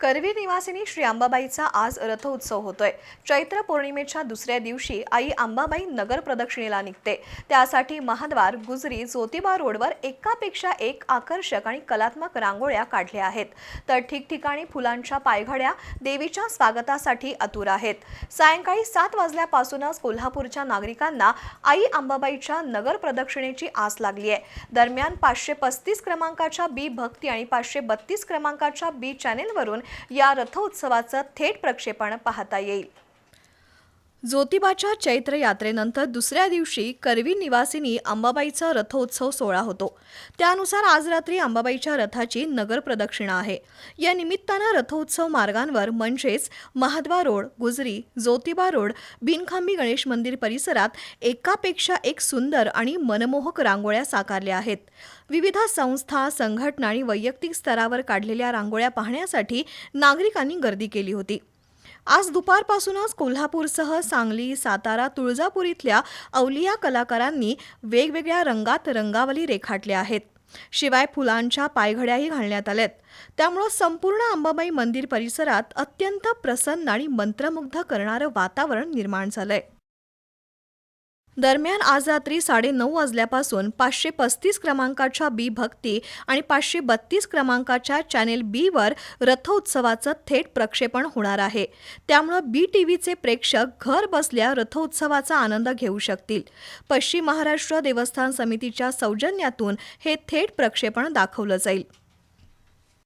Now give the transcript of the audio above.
करवी निवासिनी श्री अंबाबाईचा आज रथोत्सव होतोय. चैत्र पौर्णिमेच्या दुसऱ्या दिवशी आई अंबाबाई नगर प्रदक्षिणेला निघते. त्यासाठी महाद्वार गुजरी ज्योतिबा रोडवर एकापेक्षा एक आकर्षक आणि कलात्मक रांगोळ्या काढल्या आहेत. तर ठिकठिकाणी फुलांच्या पायघड्या देवीच्या स्वागतासाठी अतुर आहेत. सायंकाळी सात वाजल्यापासूनच कोल्हापूरच्या नागरिकांना आई अंबाबाईच्या नगर प्रदक्षिणेची आस लागली आहे दरम्यान पाचशे पस्तीस क्रमांकाच्या बी भक्ती आणि पाचशे बत्तीस क्रमांकाच्या बी चॅनेलवरून या रथोत्सवाचं थेट प्रक्षेपण पाहता येईल. ज्योतिबाच्या चैत्र यात्रेनंतर दुसऱ्या दिवशी करवी निवासिनी अंबाबाईचा रथोत्सव सोहळा होतो. त्यानुसार आज रात्री अंबाबाईच्या रथाची नगर प्रदक्षिणा आहे. या निमित्तानं रथोत्सव मार्गांवर म्हणजेच महाद्वा रोड गुजरी ज्योतिबा रोड बिनखांबी गणेश मंदिर परिसरात एकापेक्षा एक सुंदर आणि मनमोहक रांगोळ्या साकारल्या आहेत. विविध संस्था संघटना आणि वैयक्तिक स्तरावर काढलेल्या रांगोळ्या पाहण्यासाठी नागरिकांनी गर्दी केली होती. आज दुपारपासूनच कोल्हापूरसह सांगली सातारा तुळजापूर इथल्या अवलिया कलाकारांनी वेगवेगळ्या रंगात रंगावली रेखाटल्या आहेत. शिवाय फुलांच्या पायघड्याही घालण्यात आल्यात. त्यामुळं संपूर्ण अंबाबाई मंदिर परिसरात अत्यंत प्रसन्न आणि मंत्रमुग्ध करणारं वातावरण निर्माण झालंय. दरम्यान आज रात्री साडेनऊ वाजल्यापासून पाचशे पस्तीस क्रमांकाच्या बी भक्ती आणि पाचशे बत्तीस क्रमांकाच्या चॅनेल बीवर रथोत्सवाचं थेट प्रक्षेपण होणार आहे. त्यामुळं बी टी व्हीचे प्रेक्षक घर बसल्या रथोत्सवाचा आनंद घेऊ शकतील. पश्चिम महाराष्ट्र देवस्थान समितीच्या सौजन्यातून हे थेट प्रक्षेपण दाखवलं जाईल.